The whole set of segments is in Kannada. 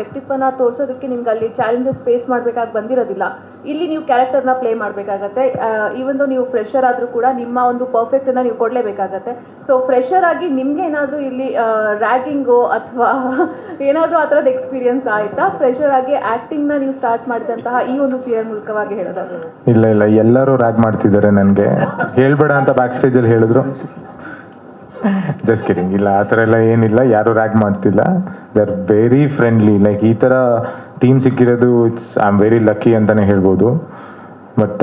ವ್ಯಕ್ತಿತ್ವನ ತೋರಿಸೋದಕ್ಕೆ ನಿಮ್ಗೆ ಅಲ್ಲಿ ಚಾಲೆಂಜಸ್ ಫೇಸ್ ಮಾಡಬೇಕಾಗಿ ಬಂದಿರೋದಿಲ್ಲ. ಇಲ್ಲಿ ನೀವು ಕ್ಯಾರೆಕ್ಟರ್ನ ಪ್ಲೇ ಮಾಡಬೇಕಾಗತ್ತೆ. ಈವನ್ ನೀವು ಫ್ರೆಶರ್ ಆದರೂ ಕೂಡ ನಿಮ್ಮ ಒಂದು ಪರ್ಫೆಕ್ಟನ್ನು ನೀವು ಕೊಡಲೇಬೇಕಾಗತ್ತೆ. ಸೊ ಫ್ರೆಶರ್ ಆಗಿ ನಿಮ್ಗೆ ಏನಾದರೂ ಇಲ್ಲಿ ರ್ಯಾಗಿಂಗು ಅಥವಾ ಏನಾದರೂ ಆ ಥರದ ಎಕ್ಸ್ಪೀರಿಯನ್ಸ್ ಆಯಿತಾ? ಫ್ರೆಶರ್ ಆಗಿ ಆ್ಯಕ್ಟಿಂಗ್ನ ನೀವು ಸ್ಟಾರ್ಟ್ ಮಾಡಿದಂತಹ ಈ ಒಂದು ಸೀರಿಯಲ್ ಮೂಲಕವಾಗಿ ಹೇಳೋದಾದ್ರೆ. ಇಲ್ಲ ಇಲ್ಲ. ಎಲ್ಲರೂ ರ್ಯಾಗ್ ಮಾಡ್ತಿದ್ದಾರೆ ನನಗೆ. ಹೇಳ್ಬೇಡ ಅಂತ ಬ್ಯಾಕ್ ಸ್ಟೇಜಲ್ಲಿ ಹೇಳಿದ್ರು. ಜಸ್ಟ್ ಕಿರಿಂಗ್ ಇಲ್ಲ, ಆ ಥರ ಎಲ್ಲ ಏನಿಲ್ಲ. ಯಾರು ರ್ಯಾಗ್ ಮಾಡ್ತಿಲ್ಲ. They are very friendly like ಈ ಥರ ಟೀಮ್ ಸಿಕ್ಕಿರೋದು it's I am very lucky ಅಂತಲೇ ಹೇಳ್ಬೋದು ಬಟ್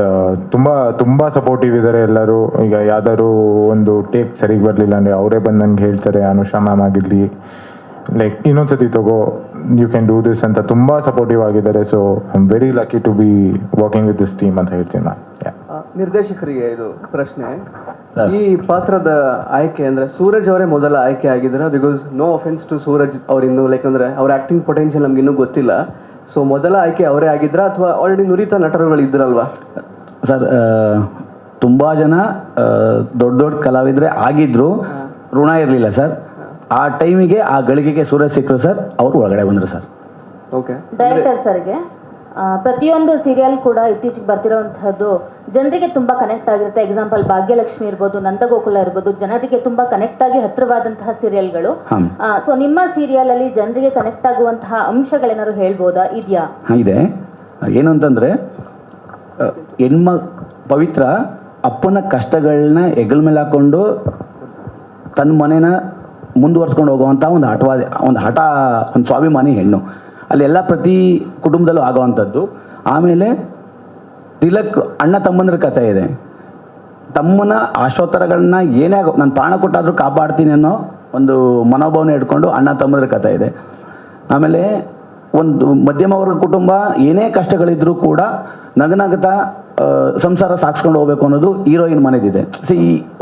ತುಂಬ ತುಂಬ ಸಪೋರ್ಟಿವ್ ಇದ್ದಾರೆ ಎಲ್ಲರೂ. ಈಗ ಯಾವ್ದಾದ್ರು ಒಂದು ಟೇಕ್ ಸರಿಗೆ ಬರಲಿಲ್ಲ ಅಂದರೆ ಅವರೇ ಬಂದು ನನಗೆ ಹೇಳ್ತಾರೆ, ಅನುಷಾ ಮ್ಯಾಮ್ ಆಗಿರಲಿ. ಲೈಕ್ ಇನ್ನೊಂದ್ಸತಿ ತಗೋ. ಯು ಕ್ಯಾನ್ ಡೂ ದಿಸ್ ಅಂತ ತುಂಬ ಸಪೋರ್ಟಿವ್ ಆಗಿದ್ದಾರೆ. So I am very lucky to be working with this team ಅಂತ ಹೇಳ್ತೀನಿ ನಾನು ನಿರ್ದೇಶಕರಿಗೆ ಇದು ಪ್ರಶ್ನೆ. ಈ ಪಾತ್ರದ ಆಯ್ಕೆ ಅಂದ್ರೆ ಸೂರಜ್ ಅವರೇ ಮೊದಲ ಆಯ್ಕೆ ಆಗಿದ್ರ because no offence to Suraj ಅವ್ರಿನ್ನು like ಅಂದ್ರೆ ಅವ್ರ ಆಕ್ಟಿಂಗ್ ಪೊಟೆನ್ಷಿಯಲ್ ನಮ್ಗೆ ಇನ್ನೂ ಗೊತ್ತಿಲ್ಲ. ಸೊ ಮೊದಲ ಆಯ್ಕೆ ಅವರೇ ಆಗಿದ್ರ ಅಥವಾ ಆಲ್ರೆಡಿ ನುರಿತ ನಟರುಗಳು ಇದ್ರಲ್ವಾ? ಸರ್ ತುಂಬಾ ಜನ ದೊಡ್ಡ ದೊಡ್ಡ ಕಲಾವಿದರೆ ಆಗಿದ್ರು ಋಣ ಇರಲಿಲ್ಲ ಸರ್. ಆ ಟೈಮಿಗೆ ಆ ಗಳಿಗೆಗೆ ಸೂರ್ಯ ಸಿಕ್ಕರು ಸರ್ ಅವರು ಒಳಗಡೆ ಬಂದರು ಸರ್. ಓಕೆ. ಡೈರೆಕ್ಟರ್ ಸರ್ಗೆ ಆ, ಪ್ರತಿಯೊಂದು ಸೀರಿಯಲ್ ಕೂಡ ಇತ್ತೀಚೆಗೆ ಬರ್ತಿರೋವಂಥದ್ದು ಜನರಿಗೆ ತುಂಬ ಕನೆಕ್ಟ್ ಆಗಿರುತ್ತೆ. ಎಕ್ಸಾಂಪಲ್ ಭಾಗ್ಯಲಕ್ಷ್ಮಿ ಇರ್ಬೋದು ನಂದಗೋಕುಲ ಇರ್ಬೋದು ಜನರಿಗೆ ತುಂಬ ಕನೆಕ್ಟ್ ಆಗಿ ಹತ್ತಿರವಾದಂತಹ ಸೀರಿಯಲ್ಗಳು ಹಾಂ ಸೊ ನಿಮ್ಮ ಸೀರಿಯಲ್ ಅಲ್ಲಿ ಜನರಿಗೆ ಕನೆಕ್ಟ್ ಆಗುವಂತಹ ಅಂಶಗಳೇನಾದ್ರು ಹೇಳ್ಬೋದಾ? ಇದೆಯಾ? ಇದೆ. ಏನು ಅಂತಂದರೆ ಹೆಣ್ಮ ಪವಿತ್ರ ಅಪ್ಪನ ಕಷ್ಟಗಳನ್ನ ಹೆಗಲ ಮೇಲೆ ಹಾಕೊಂಡು ತನ್ನ ಮನೇನ ಮುಂದುವರ್ಸ್ಕೊಂಡು ಹೋಗುವಂಥ ಒಂದು ಹಠವಾದ, ಒಂದು ಹಠ, ಒಂದು ಸ್ವಾಭಿಮಾನಿ ಹೆಣ್ಣು. ಅಲ್ಲೆಲ್ಲ ಪ್ರತಿ ಕುಟುಂಬದಲ್ಲೂ ಆಗೋವಂಥದ್ದು. ಆಮೇಲೆ ತಿಲಕ್ ಅಣ್ಣ ತಮ್ಮಂದ್ರ ಕಥೆ ಇದೆ. ತಮ್ಮನ ಆಶೋತ್ತರಗಳನ್ನ ಏನೇ ನಾನು ಪ್ರಾಣ ಕೊಟ್ಟಾದರೂ ಕಾಪಾಡ್ತೀನಿ ಅನ್ನೋ ಒಂದು ಮನೋಭಾವನೆ ಇಟ್ಕೊಂಡು ಅಣ್ಣ ತಮ್ಮಂದ್ರ ಕಥೆ ಇದೆ. ಆಮೇಲೆ ಒಂದು ಮಧ್ಯಮ ವರ್ಗ ಕುಟುಂಬ ಏನೇ ಕಷ್ಟಗಳಿದ್ರೂ ಕೂಡ ನಗನಗತ ಸಂಸಾರ ಸಾಕ್ಸ್ಕೊಂಡು ಹೋಗ್ಬೇಕು ಅನ್ನೋದು ಹೀರೋಯಿನ್ ಮನೆದಿದೆ. ಸಿ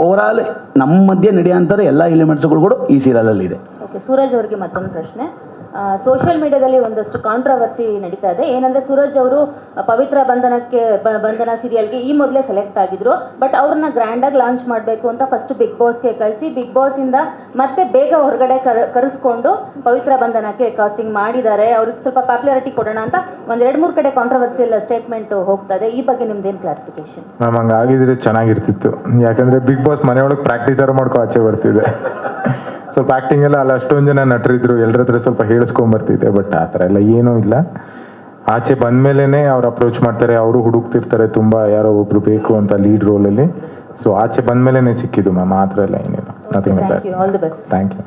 ಓವರ್ ಆಲ್ ನಮ್ಮ ಮಧ್ಯೆ ನಡೆಯೋಂಥದ್ದು ಎಲ್ಲ ಎಲಿಮೆಂಟ್ಸ್ಗಳು ಕೂಡ ಈ ಸೀರಿಯಲಲ್ಲಿ ಇದೆ ಓಕೆ, ಸೂರಜ್ ಅವ್ರಿಗೆ ಮತ್ತೊಂದು ಪ್ರಶ್ನೆ. ಸೋಷಿಯಲ್ ಮೀಡಿಯಾದಲ್ಲಿ ಒಂದಷ್ಟು ಕಾಂಟ್ರವರ್ಸಿ ನಡೀತಾ ಇದೆ. ಏನಂದ್ರೆ ಸೂರಜ್ ಅವರು ಪವಿತ್ರ ಬಂಧನಕ್ಕೆ ಬಂಧನ ಸೀರಿಯಲ್ಗೆ ಈ ಮೊದಲೇ ಸೆಲೆಕ್ಟ್ ಆಗಿದ್ರು. ಬಟ್ ಅವ್ರನ್ನ ಗ್ರ್ಯಾಂಡಾಗಿ ಲಾಂಚ್ ಮಾಡಬೇಕು ಅಂತ ಫಸ್ಟ್ ಬಿಗ್ ಬಾಸ್ಗೆ ಕಳಿಸಿ ಬಿಗ್ ಬಾಸ್ ಇಂದ ಮತ್ತೆ ಬೇಗ ಹೊರಗಡೆ ಕರ್, ಕರೆಸ್ಕೊಂಡು ಪವಿತ್ರ ಬಂಧನಕ್ಕೆ ಕಾಸ್ಟಿಂಗ್ ಮಾಡಿದ್ದಾರೆ. ಅವ್ರಿಗೆ ಸ್ವಲ್ಪ ಪಾಪ್ಯುಲಾರಿಟಿ ಕೊಡೋಣ ಅಂತ ಒಂದ್ ಎರಡ್ ಮೂರು ಕಡೆ ಕಾಂಟ್ರವರ್ಸಿಯಲ್ ಸ್ಟೇಟ್ಮೆಂಟ್ ಹೋಗ್ತಾ ಇದೆ. ಈ ಬಗ್ಗೆ ನಿಮ್ದೇನು ಕ್ಲಾರಿಫಿಕೇಶನ್ ಮ್ಯಾಮ್ ಹಂಗಾಗಿದ್ರೆ ಚೆನ್ನಾಗಿರ್ತಿತ್ತು. ಯಾಕಂದ್ರೆ ಬಿಗ್ ಬಾಸ್ ಮನೆಯೊಳಗೆ ಪ್ರಾಕ್ಟೀಸ್ ಮಾಡ್ಕೊ, ಆಚೆ ಬರ್ತಿದೆ. ಸ್ವಲ್ಪ ಆಕ್ಟಿಂಗ್ ಎಲ್ಲ ಅಲ್ಲಿ ಅಷ್ಟೊಂದು ಜನ ನಟರಿದ್ರು ಎಲ್ಲರ ಹತ್ರ ಸ್ವಲ್ಪ ಹೇಳಿಸ್ಕೊಂಬರ್ತಿದ್ದೆ ಬಟ್ ಆ ಥರ ಎಲ್ಲ ಏನೂ ಇಲ್ಲ. ಆಚೆ ಬಂದ್ಮೇಲೆ ಅವ್ರು ಅಪ್ರೋಚ್ ಮಾಡ್ತಾರೆ ಅವರು ಹುಡುಕ್ತಿರ್ತಾರೆ ತುಂಬ ಯಾರೋ ಒಬ್ರು ಬೇಕು ಅಂತ ಲೀಡ್ ರೋಲಲ್ಲಿ ಸೊ ಆಚೆ ಬಂದ್ಮೇಲೆ ಸಿಕ್ಕಿದ್ದು ಮ್ಯಾಮ್ ಆ ಥರ ಎಲ್ಲ ಏನಿಲ್ಲ. Nothing thank you